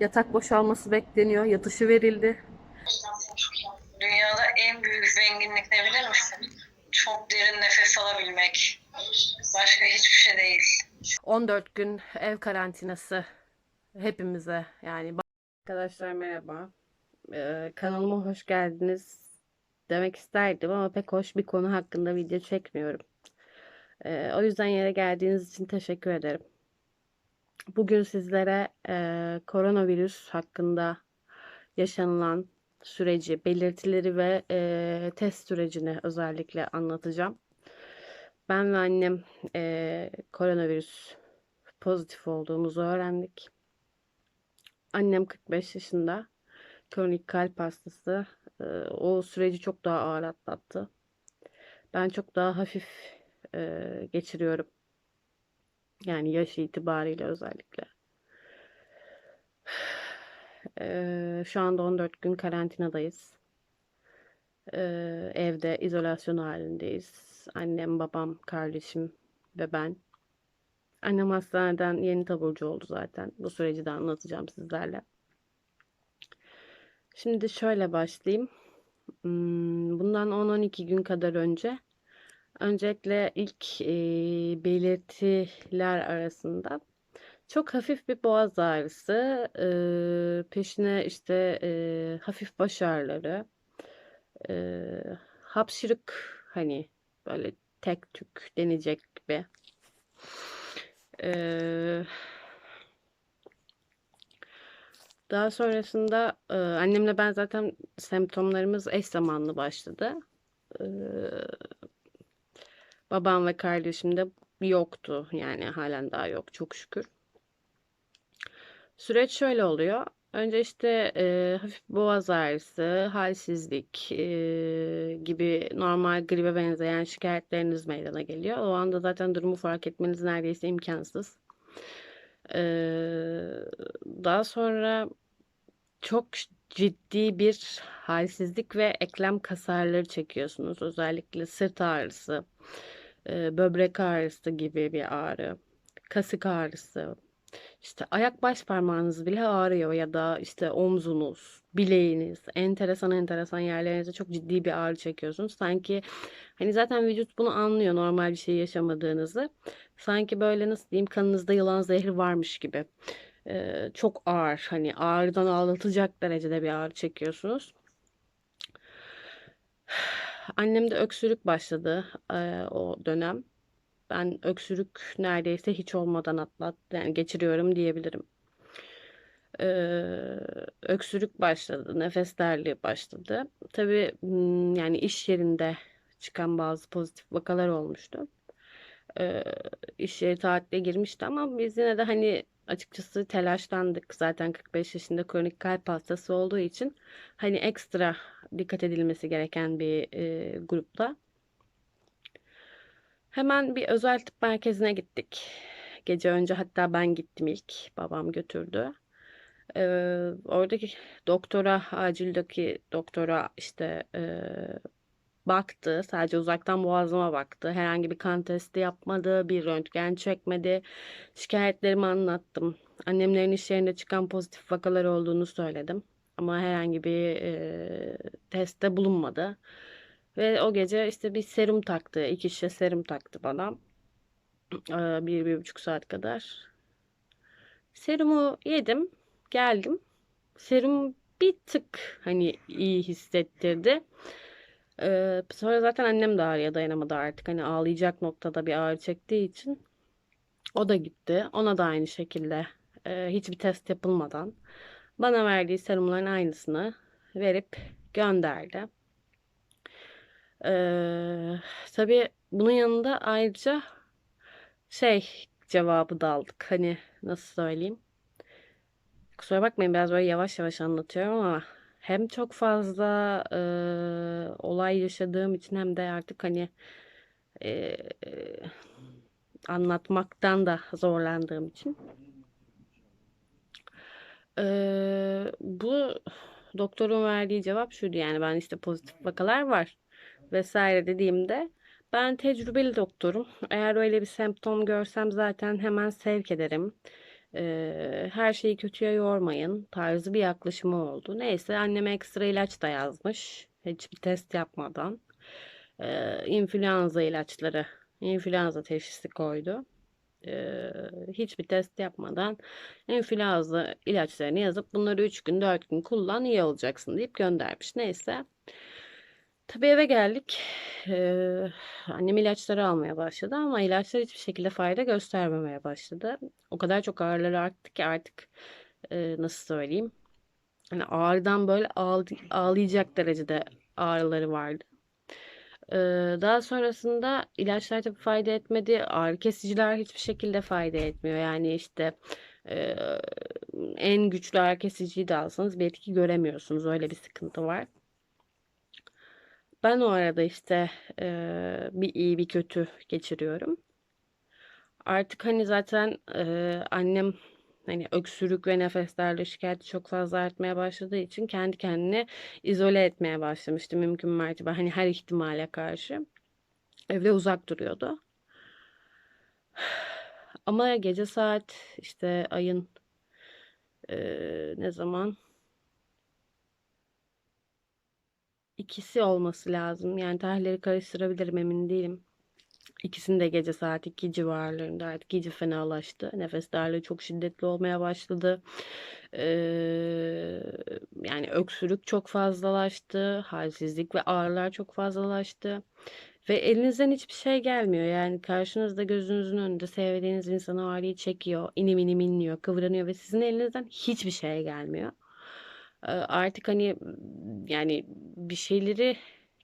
Yatak boşalması bekleniyor. Yatışı verildi. Dünyada en büyük zenginlik ne bilir misin? Çok derin nefes alabilmek. Başka hiçbir şey değil. 14 gün ev karantinası hepimize yani. Arkadaşlar merhaba. Ee, kanalıma hoş geldiniz demek isterdim ama pek hoş bir konu hakkında video çekmiyorum. Ee, o yüzden yere geldiğiniz için teşekkür ederim. Bugün sizlere e, koronavirüs hakkında yaşanılan süreci, belirtileri ve e, test sürecini özellikle anlatacağım. Ben ve annem e, koronavirüs pozitif olduğumuzu öğrendik. Annem 45 yaşında. Kronik kalp hastası. E, o süreci çok daha ağır atlattı. Ben çok daha hafif e, geçiriyorum. Yani yaş itibariyle özellikle. E, şu anda 14 gün karantinadayız. E, evde izolasyon halindeyiz. Annem, babam, kardeşim ve ben. Annem hastaneden yeni taburcu oldu zaten. Bu süreci de anlatacağım sizlerle. Şimdi şöyle başlayayım. Hmm, Bundan 10-12 gün kadar önce öncelikle ilk e, belirtiler arasında çok hafif bir boğaz ağrısı, e, peşine işte e, hafif baş ağrıları, e, hapşırık hani böyle tek tük denecek gibi. E, daha sonrasında e, annemle ben zaten semptomlarımız eş zamanlı başladı. E, babam ve kardeşim de yoktu yani halen daha yok çok şükür. Süreç şöyle oluyor. Önce işte e, hafif boğaz ağrısı, halsizlik e, gibi normal gribe benzeyen şikayetleriniz meydana geliyor. O anda zaten durumu fark etmeniz neredeyse imkansız. E, daha sonra çok ciddi bir halsizlik ve eklem kasarları çekiyorsunuz. Özellikle sırt ağrısı, e, böbrek ağrısı gibi bir ağrı, kasık ağrısı, işte ayak baş parmağınız bile ağrıyor ya da işte omzunuz, bileğiniz, enteresan enteresan yerlerinize çok ciddi bir ağrı çekiyorsunuz. Sanki hani zaten vücut bunu anlıyor normal bir şey yaşamadığınızı. Sanki böyle nasıl diyeyim kanınızda yılan zehri varmış gibi. Ee, çok ağır hani ağrıdan ağlatacak derecede bir ağrı çekiyorsunuz. Annemde öksürük başladı e, o dönem. Ben öksürük neredeyse hiç olmadan atlat yani geçiriyorum diyebilirim. Ee, öksürük başladı, nefes darlığı başladı. Tabii yani iş yerinde çıkan bazı pozitif vakalar olmuştu. Ee, iş yeri tatile girmişti ama biz yine de hani açıkçası telaşlandık. Zaten 45 yaşında kronik kalp hastası olduğu için hani ekstra dikkat edilmesi gereken bir e, grupta. Hemen bir özel tıp merkezine gittik. Gece önce hatta ben gittim ilk. Babam götürdü. Ee, oradaki doktora, acildeki doktora işte e, baktı. Sadece uzaktan boğazıma baktı. Herhangi bir kan testi yapmadı. Bir röntgen çekmedi. Şikayetlerimi anlattım. Annemlerin iş yerinde çıkan pozitif vakalar olduğunu söyledim. Ama herhangi bir e, testte bulunmadı. Ve o gece işte bir serum taktı. iki şişe serum taktı bana. Ee, bir, bir buçuk saat kadar. Serumu yedim. Geldim. Serum bir tık hani iyi hissettirdi. Ee, sonra zaten annem de ağrıya dayanamadı artık. Hani ağlayacak noktada bir ağrı çektiği için. O da gitti. Ona da aynı şekilde e, hiçbir test yapılmadan bana verdiği serumların aynısını verip gönderdi. Ee, tabii bunun yanında ayrıca şey cevabı da aldık. Hani nasıl söyleyeyim? Kusura bakmayın biraz böyle yavaş yavaş anlatıyorum ama hem çok fazla e, olay yaşadığım için hem de artık hani e, anlatmaktan da zorlandığım için. Ee, bu doktorun verdiği cevap şuydu yani ben işte pozitif vakalar var vesaire dediğimde ben tecrübeli doktorum. Eğer öyle bir semptom görsem zaten hemen sevk ederim. Eee, her şeyi kötüye yormayın tarzı bir yaklaşımı oldu. Neyse anneme ekstra ilaç da yazmış. Hiçbir test yapmadan. Eee influenza ilaçları, influenza teşhisi koydu. Hiçbir test yapmadan influenza ilaçlarını yazıp bunları 3 gün 4 gün kullan iyi olacaksın deyip göndermiş. Neyse. Tabii eve geldik. Annem ilaçları almaya başladı ama ilaçlar hiçbir şekilde fayda göstermemeye başladı. O kadar çok ağrıları arttı ki artık nasıl söyleyeyim? Hani ağrıdan böyle ağl- ağlayacak derecede ağrıları vardı. Daha sonrasında ilaçlar tabii fayda etmedi. Ağrı kesiciler hiçbir şekilde fayda etmiyor. Yani işte en güçlü ağrı kesiciyi de alsanız bir etki göremiyorsunuz. Öyle bir sıkıntı var. Ben o arada işte bir iyi bir kötü geçiriyorum. Artık hani zaten annem hani öksürük ve nefeslerle şikayeti çok fazla artmaya başladığı için kendi kendini izole etmeye başlamıştı mümkün mertebe. Hani her ihtimale karşı. Evde uzak duruyordu. Ama gece saat işte ayın eee, ne zaman? İkisi olması lazım. Yani tarihleri karıştırabilirim emin değilim. İkisinin de gece saat 2 civarlarında artık iyice fenalaştı. Nefes darlığı çok şiddetli olmaya başladı. Ee, yani öksürük çok fazlalaştı. Halsizlik ve ağrılar çok fazlalaştı. Ve elinizden hiçbir şey gelmiyor. Yani karşınızda gözünüzün önünde sevdiğiniz insan o ağrıyı çekiyor. inim inim inliyor, kıvranıyor ve sizin elinizden hiçbir şey gelmiyor. Ee, Artık hani yani bir şeyleri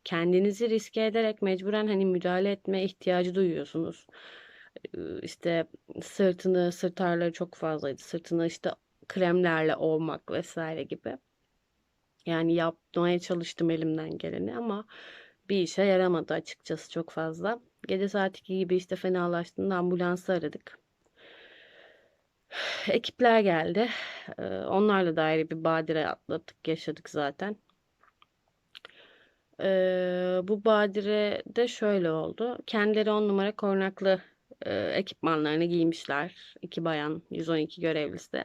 kendinizi riske ederek mecburen hani müdahale etme ihtiyacı duyuyorsunuz. İşte sırtını, sırt ağrıları çok fazlaydı. Sırtını işte kremlerle ovmak vesaire gibi. Yani yapmaya çalıştım elimden geleni ama bir işe yaramadı açıkçası çok fazla. Gece saat 2 gibi işte fenalaştığında ambulansı aradık. Ekipler geldi. Onlarla da ayrı bir badire atlattık, yaşadık zaten. Bu badire de şöyle oldu. Kendileri on numara korunaklı e, ekipmanlarını giymişler. İki bayan, 112 görevlisi.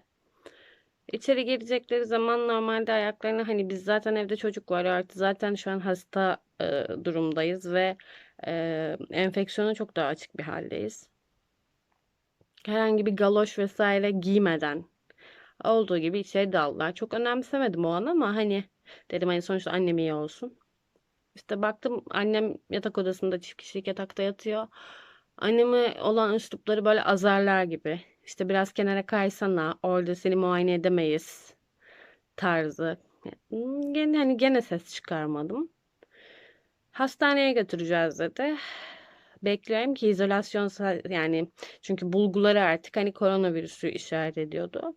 İçeri girecekleri zaman normalde ayaklarını hani biz zaten evde çocuk var artı zaten şu an hasta e, durumdayız ve e, enfeksiyona çok daha açık bir haldeyiz. Herhangi bir galoş vesaire giymeden olduğu gibi içeri daldılar. Çok önemsemedim o an ama hani dedim hani sonuçta annem iyi olsun. İşte baktım annem yatak odasında çift kişilik yatakta yatıyor. Anneme olan üslupları böyle azarlar gibi. İşte biraz kenara kaysana orada seni muayene edemeyiz tarzı. Gene, hani gene ses çıkarmadım. Hastaneye götüreceğiz dedi. Bekliyorum ki izolasyon yani çünkü bulguları artık hani koronavirüsü işaret ediyordu.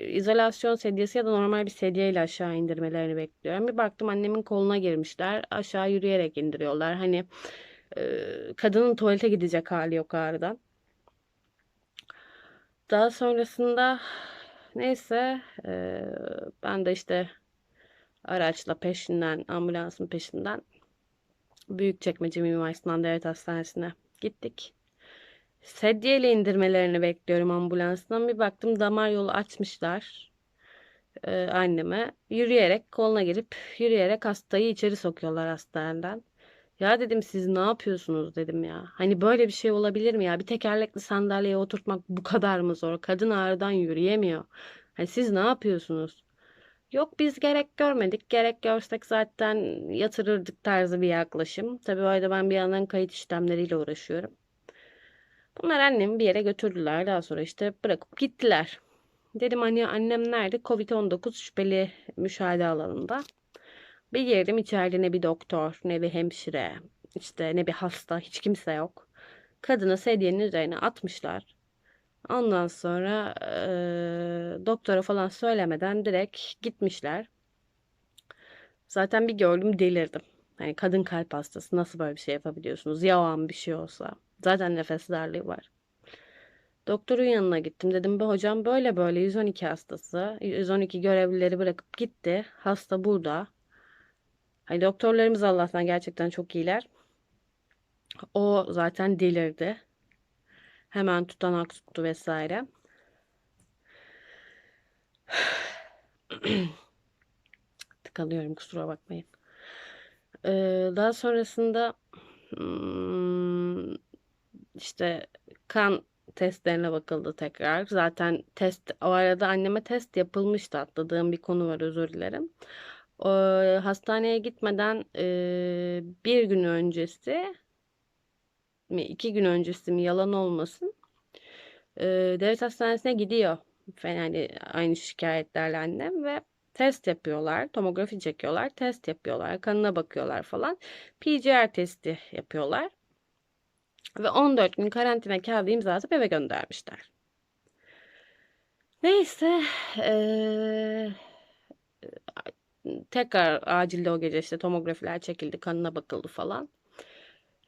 İzolasyon sedyesi ya da normal bir sedyeyle aşağı indirmelerini bekliyorum. Bir baktım annemin koluna girmişler. Aşağı yürüyerek indiriyorlar. Hani kadının tuvalete gidecek hali yok ağrıdan. Daha sonrasında neyse ben de işte araçla peşinden ambulansın peşinden Büyükçekmece Mimar Sinan Devlet Hastanesi'ne gittik. Sedyeyle indirmelerini bekliyorum ambulanstan. Bir baktım damar yolu açmışlar e, anneme. Yürüyerek koluna girip yürüyerek hastayı içeri sokuyorlar hastaneden. Ya dedim siz ne yapıyorsunuz dedim ya. Hani böyle bir şey olabilir mi ya? Bir tekerlekli sandalyeye oturtmak bu kadar mı zor? Kadın ağrıdan yürüyemiyor. Hani siz ne yapıyorsunuz? Yok biz gerek görmedik. Gerek görsek zaten yatırırdık tarzı bir yaklaşım. Tabii o arada ben bir yandan kayıt işlemleriyle uğraşıyorum. Bunlar annemi bir yere götürdüler. Daha sonra işte bırakıp gittiler. Dedim hani annem nerede? Covid-19 şüpheli müşahede alanında. Bir girdim içeride ne bir doktor, ne bir hemşire, işte ne bir hasta, hiç kimse yok. Kadını sedyenin üzerine atmışlar. Ondan sonra eee, doktora falan söylemeden direkt gitmişler. Zaten bir gördüm delirdim. Hani kadın kalp hastası nasıl böyle bir şey yapabiliyorsunuz? Ya o an bir şey olsa. Zaten nefes darlığı var. Doktorun yanına gittim. Dedim be hocam böyle böyle 112 hastası. 112 görevlileri bırakıp gitti. Hasta burada. Hani doktorlarımız Allah'tan gerçekten çok iyiler. O zaten delirdi. Hemen tutanak tuttu vesaire. Tıkalıyorum kusura bakmayın. Ee, daha sonrasında hmm, işte kan testlerine bakıldı tekrar. Zaten test o arada anneme test yapılmıştı. Atladığım bir konu var özür dilerim. O, hastaneye gitmeden e, bir gün öncesi mi iki gün öncesi mi yalan olmasın e, devlet hastanesine gidiyor. Yani aynı şikayetlerle annem ve test yapıyorlar. Tomografi çekiyorlar. Test yapıyorlar. Kanına bakıyorlar falan. PCR testi yapıyorlar. Ve 14 gün karantina kağıdı imzalatıp eve göndermişler. Neyse eee, tekrar acilde o gece işte tomografiler çekildi, kanına bakıldı falan.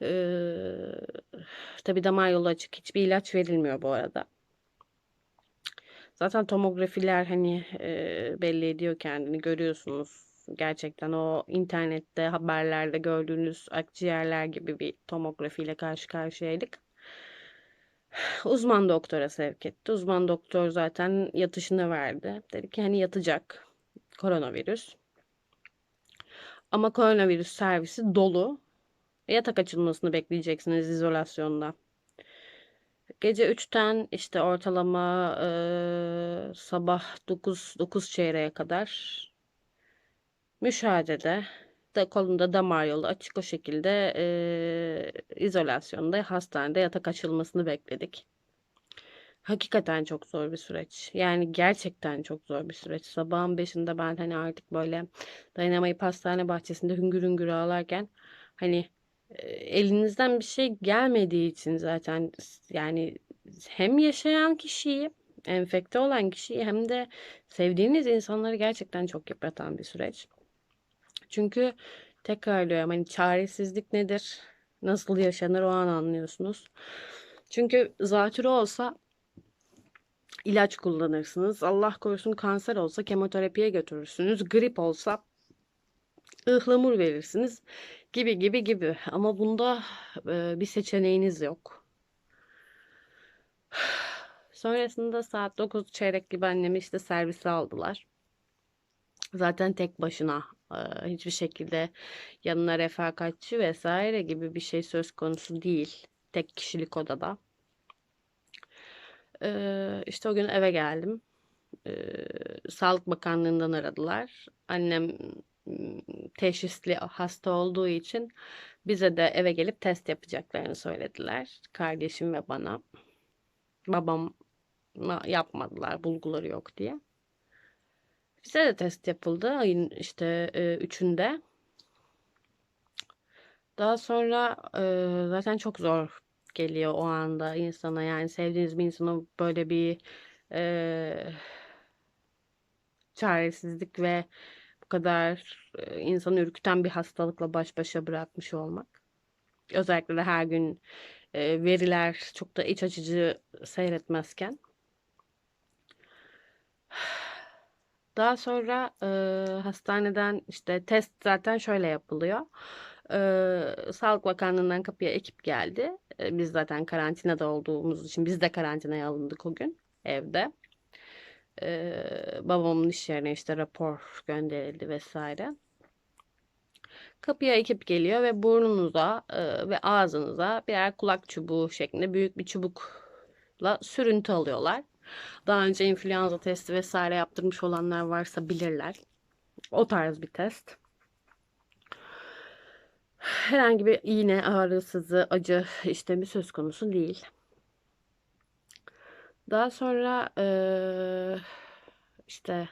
Eee tabii damar yolu açık, hiçbir ilaç verilmiyor bu arada. Zaten tomografiler hani eee, belli ediyor kendini görüyorsunuz. Gerçekten o internette haberlerde gördüğünüz akciğerler gibi bir tomografiyle karşı karşıyaydık. Uzman doktora sevk etti. Uzman doktor zaten yatışını verdi. Dedi ki hani yatacak koronavirüs. Ama koronavirüs servisi dolu. Yatak açılmasını bekleyeceksiniz izolasyonda. Gece 3'ten işte ortalama eee, sabah 9 9 çeyreğe kadar müşahedede da kolunda damar yolu açık o şekilde eee, izolasyonda hastanede yatak açılmasını bekledik. Hakikaten çok zor bir süreç. Yani gerçekten çok zor bir süreç. Sabahın beşinde ben hani artık böyle dayanamayıp hastane bahçesinde hüngür hüngür ağlarken hani e, elinizden bir şey gelmediği için zaten yani hem yaşayan kişiyi, enfekte olan kişiyi hem de sevdiğiniz insanları gerçekten çok yıpratan bir süreç. Çünkü tekrarlıyorum hani çaresizlik nedir? Nasıl yaşanır o an anlıyorsunuz. Çünkü zatürre olsa ilaç kullanırsınız. Allah korusun kanser olsa kemoterapiye götürürsünüz. Grip olsa ıhlamur verirsiniz gibi gibi gibi. Ama bunda e, bir seçeneğiniz yok. Sonrasında saat 9 çeyrek gibi annemi işte servise aldılar. Zaten tek başına hiçbir şekilde yanına refakatçi vesaire gibi bir şey söz konusu değil. Tek kişilik odada. E, işte o gün eve geldim. Sağlık Bakanlığı'ndan aradılar. Annem teşhisli hasta olduğu için bize de eve gelip test yapacaklarını söylediler. Kardeşim ve bana. Babam yapmadılar bulguları yok diye. Bize de test yapıldı ayın işte e, üçünde. Daha sonra e, zaten çok zor geliyor o anda insana yani sevdiğiniz bir insanı böyle bir e, çaresizlik ve bu kadar e, insanı ürküten bir hastalıkla baş başa bırakmış olmak. Özellikle de her gün e, veriler çok da iç açıcı seyretmezken. Daha sonra e, hastaneden işte test zaten şöyle yapılıyor. E, Sağlık Bakanlığı'ndan kapıya ekip geldi. E, biz zaten karantinada olduğumuz için biz de karantinaya alındık o gün evde. E, babamın iş yerine işte rapor gönderildi vesaire. Kapıya ekip geliyor ve burnunuza e, ve ağzınıza birer kulak çubuğu şeklinde büyük bir çubukla sürüntü alıyorlar. Daha önce influenza testi vesaire yaptırmış olanlar varsa bilirler. O tarz bir test. Herhangi bir iğne, ağrı, sızı, acı işlemi söz konusu değil. Daha sonra işte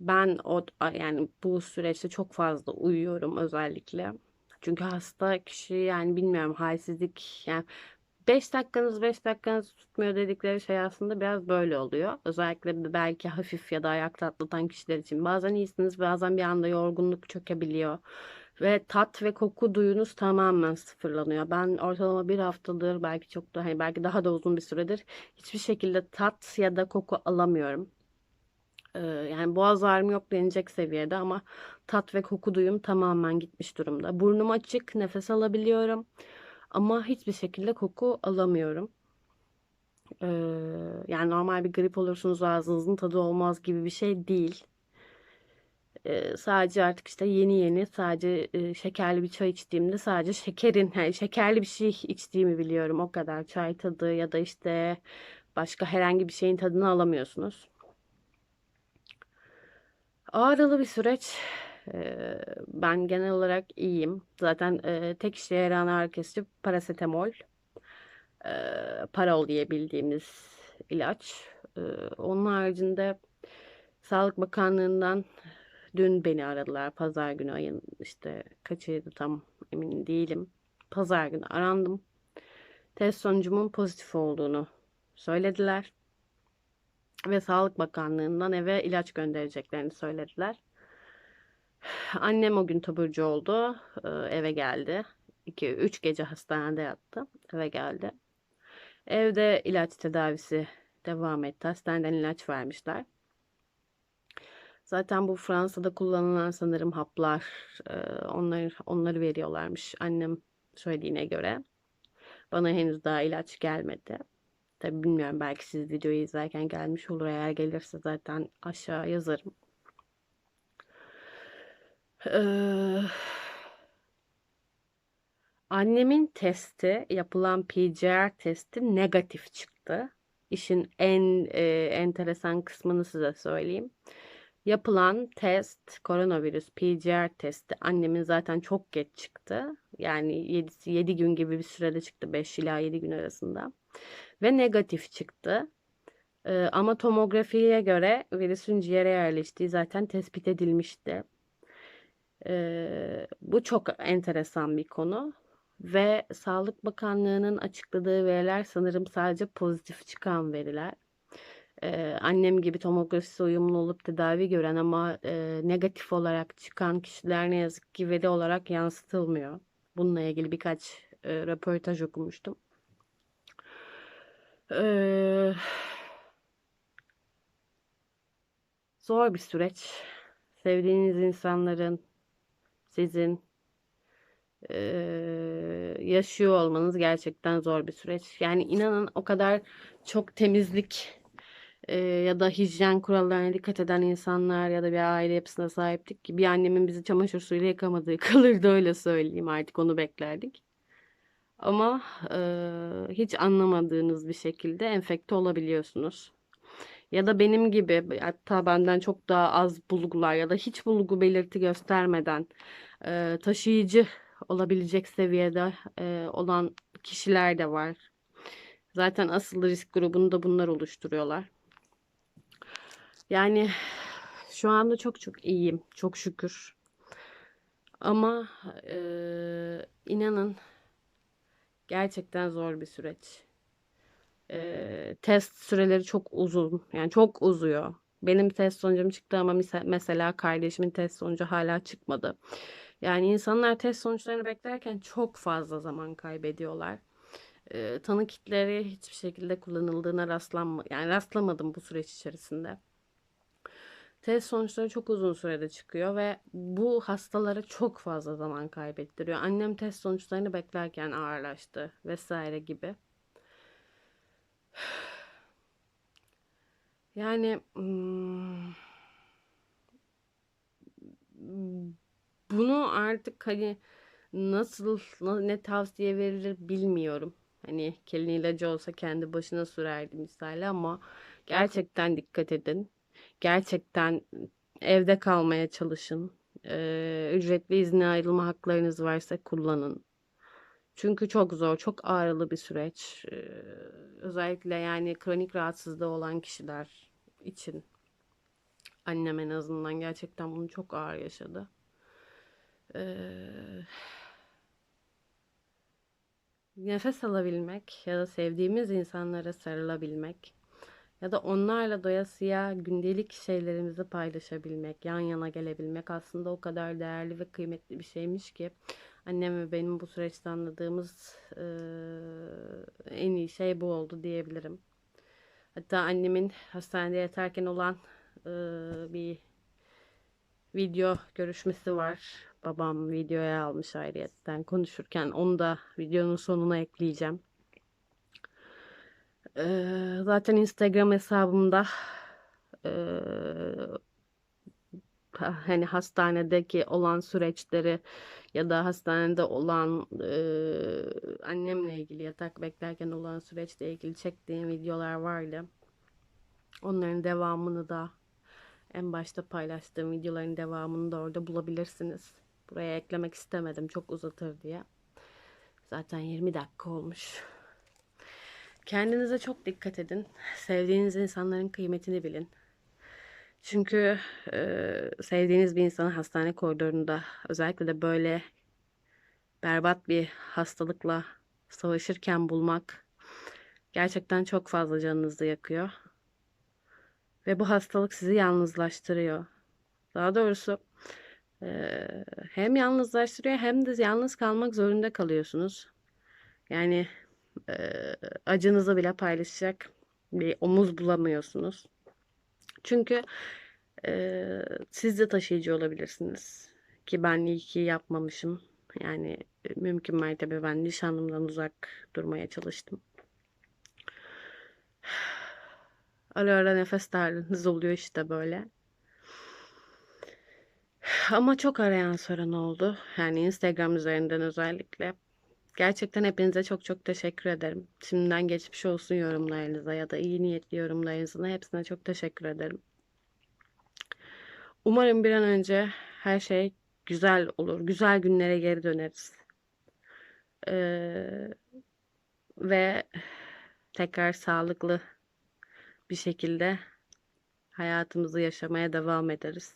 ben o yani bu süreçte çok fazla uyuyorum özellikle. Çünkü hasta kişi yani bilmiyorum halsizlik yani 5 dakikanız 5 dakikanız tutmuyor dedikleri şey aslında biraz böyle oluyor. Özellikle belki hafif ya da ayakta atlatan kişiler için. Bazen iyisiniz bazen bir anda yorgunluk çökebiliyor. Ve tat ve koku duyunuz tamamen sıfırlanıyor. Ben ortalama bir haftadır belki çok da hani belki daha da uzun bir süredir hiçbir şekilde tat ya da koku alamıyorum. Yani boğaz ağrım yok denecek seviyede ama tat ve koku duyum tamamen gitmiş durumda. Burnum açık, nefes alabiliyorum ama hiçbir şekilde koku alamıyorum. Ee, yani normal bir grip olursunuz ağzınızın tadı olmaz gibi bir şey değil. Ee, sadece artık işte yeni yeni sadece e, şekerli bir çay içtiğimde sadece şekerin yani şekerli bir şey içtiğimi biliyorum o kadar çay tadı ya da işte başka herhangi bir şeyin tadını alamıyorsunuz. Ağrılı bir süreç. Ben genel olarak iyiyim. Zaten e, tek işe yarayan ağrı kesici parasetamol. Ee, parol diye bildiğimiz ilaç. Ee, onun haricinde Sağlık Bakanlığı'ndan dün beni aradılar. Pazar günü ayın işte kaçıydı tam emin değilim. Pazar günü arandım. Test sonucumun pozitif olduğunu söylediler. Ve Sağlık Bakanlığı'ndan eve ilaç göndereceklerini söylediler. Annem o gün taburcu oldu. Eve geldi. 2-3 gece hastanede yattı. Eve geldi. Evde ilaç tedavisi devam etti. Hastaneden ilaç vermişler. Zaten bu Fransa'da kullanılan sanırım haplar, e, onları, onları veriyorlarmış annem söylediğine göre. Bana henüz daha ilaç gelmedi. Tabi bilmiyorum belki siz videoyu izlerken gelmiş olur. Eğer gelirse zaten aşağı yazarım. Ee, annemin testi, yapılan PCR testi negatif çıktı. İşin en e, enteresan kısmını size söyleyeyim. Yapılan test, koronavirüs PCR testi annemin zaten çok geç çıktı. Yani 7, 7 gün gibi bir sürede çıktı. 5 ila 7 gün arasında. Ve negatif çıktı. Ee, ama tomografiye göre virüsün ciğere yerleştiği zaten tespit edilmişti. Ee, bu çok enteresan bir konu. Ve Sağlık Bakanlığı'nın açıkladığı veriler sanırım sadece pozitif çıkan veriler. Ee, annem gibi tomografisi uyumlu olup tedavi gören ama e, negatif olarak çıkan kişiler ne yazık ki veri olarak yansıtılmıyor. Bununla ilgili birkaç e, röportaj okumuştum. Ee, zor bir süreç. Sevdiğiniz insanların sizin e, yaşıyor olmanız gerçekten zor bir süreç. Yani inanın o kadar çok temizlik e, ya da hijyen kurallarına dikkat eden insanlar ya da bir aile yapısına sahiptik ki bir annemin bizi çamaşır suyuyla yıkamadığı kalırdı öyle söyleyeyim artık onu beklerdik. Ama e, hiç anlamadığınız bir şekilde enfekte olabiliyorsunuz. Ya da benim gibi hatta benden çok daha az bulgular ya da hiç bulgu belirti göstermeden e, taşıyıcı olabilecek seviyede e, olan kişiler de var. Zaten asıl risk grubunu da bunlar oluşturuyorlar. Yani şu anda çok çok iyiyim. Çok şükür. Ama e, inanın gerçekten zor bir süreç. E, test süreleri çok uzun. Yani çok uzuyor. Benim test sonucum çıktı ama mesela kardeşimin test sonucu hala çıkmadı. Yani insanlar test sonuçlarını beklerken çok fazla zaman kaybediyorlar. E, tanı kitleri hiçbir şekilde kullanıldığına rastlanma yani rastlamadım bu süreç içerisinde. Test sonuçları çok uzun sürede çıkıyor ve bu hastalara çok fazla zaman kaybettiriyor. Annem test sonuçlarını beklerken ağırlaştı vesaire gibi. Yani hmm, bunu artık hani nasıl ne tavsiye verilir bilmiyorum. Hani kelin ilacı olsa kendi başına sürerdi misali ama gerçekten dikkat edin. Gerçekten evde kalmaya çalışın. Ee, ücretli izne ayrılma haklarınız varsa kullanın. Çünkü çok zor, çok ağrılı bir süreç. Özellikle yani kronik rahatsızlığı olan kişiler için. Annem en azından gerçekten bunu çok ağır yaşadı. Ee, nefes alabilmek ya da sevdiğimiz insanlara sarılabilmek ya da onlarla doyasıya gündelik şeylerimizi paylaşabilmek, yan yana gelebilmek aslında o kadar değerli ve kıymetli bir şeymiş ki annem ve benim bu süreçte anladığımız e, en iyi şey bu oldu diyebilirim. Hatta annemin hastanede yatarken olan e, bir video görüşmesi var. Babam videoya almış ayrıyetten konuşurken onu da videonun sonuna ekleyeceğim. Eee, zaten Instagram hesabımda ha- hani hastanedeki olan süreçleri ya da hastanede olan eee, annemle ilgili yatak beklerken olan süreçle ilgili çektiğim videolar vardı. Onların devamını da en başta paylaştığım videoların devamını da orada bulabilirsiniz. Buraya eklemek istemedim çok uzatır diye. Zaten 20 dakika olmuş. Kendinize çok dikkat edin. Sevdiğiniz insanların kıymetini bilin. Çünkü e, sevdiğiniz bir insanı hastane koridorunda özellikle de böyle berbat bir hastalıkla savaşırken bulmak gerçekten çok fazla canınızı yakıyor. Ve bu hastalık sizi yalnızlaştırıyor. Daha doğrusu hem yalnızlaştırıyor hem de yalnız kalmak zorunda kalıyorsunuz. Yani e, acınızı bile paylaşacak bir omuz bulamıyorsunuz. Çünkü e, siz de taşıyıcı olabilirsiniz. Ki ben iyi ki yapmamışım. Yani e, mümkün mertebe ben nişanlımdan uzak durmaya çalıştım. Ara ara nefes darlığınız oluyor işte böyle. Ama çok arayan soran oldu. Yani Instagram üzerinden özellikle. Gerçekten hepinize çok çok teşekkür ederim. Şimdiden geçmiş olsun yorumlarınıza ya da iyi niyetli yorumlarınızın hepsine çok teşekkür ederim. Umarım bir an önce her şey güzel olur. Güzel günlere geri döneriz. Ee, ve tekrar sağlıklı bir şekilde hayatımızı yaşamaya devam ederiz.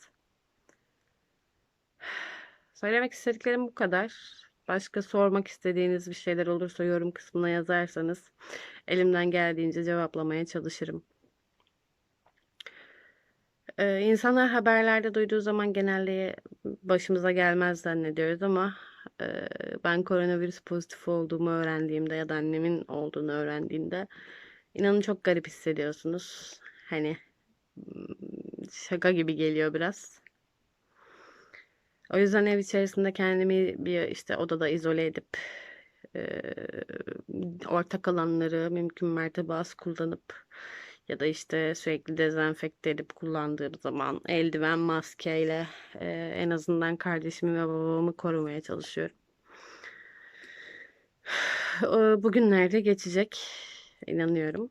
Söylemek istediklerim bu kadar. Başka sormak istediğiniz bir şeyler olursa yorum kısmına yazarsanız elimden geldiğince cevaplamaya çalışırım. Ee, insanlar haberlerde duyduğu zaman genelde başımıza gelmez zannediyoruz ama e, ben koronavirüs pozitif olduğumu öğrendiğimde ya da annemin olduğunu öğrendiğimde inanın çok garip hissediyorsunuz. Hani şaka gibi geliyor biraz. O yüzden ev içerisinde kendimi bir işte odada izole edip e, ortak alanları mümkün mertebe az kullanıp ya da işte sürekli dezenfekte edip kullandığım zaman eldiven, maskeyle e, en azından kardeşimi ve babamı korumaya çalışıyorum. Bugünlerde geçecek inanıyorum.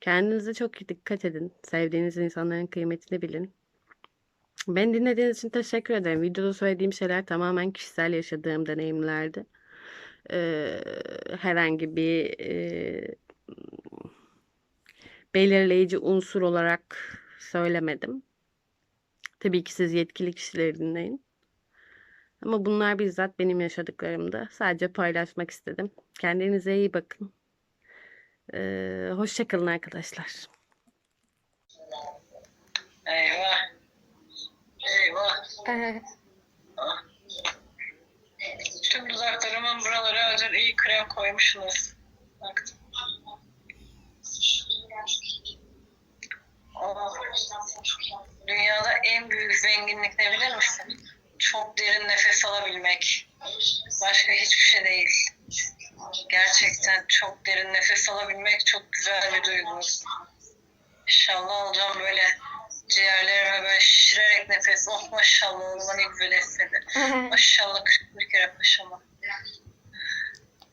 Kendinize çok dikkat edin. Sevdiğiniz insanların kıymetini bilin. Beni dinlediğiniz için teşekkür ederim. Videoda söylediğim şeyler tamamen kişisel yaşadığım deneyimlerdi. Ee, herhangi bir e, belirleyici unsur olarak söylemedim. Tabii ki siz yetkili kişileri dinleyin. Ama bunlar bizzat benim yaşadıklarımdı. Sadece paylaşmak istedim. Kendinize iyi bakın. Ee, hoşça kalın arkadaşlar. Ah. Tüm dudaklarımın buralara özel iyi krem koymuşsunuz. Oh. Dünyada en büyük zenginlik ne bilir misin? Çok derin nefes alabilmek. Başka hiçbir şey değil. Gerçekten çok derin nefes alabilmek çok güzel bir duygu. İnşallah alacağım böyle ciğerlerime böyle şişirerek nefes. Oh maşallah oğluma ne güzel hissedi. Maşallah 41 kere maşallah.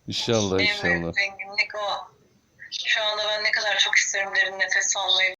İnşallah En büyük inşallah. zenginlik o. Şu anda ben ne kadar çok isterim derin nefes almayı.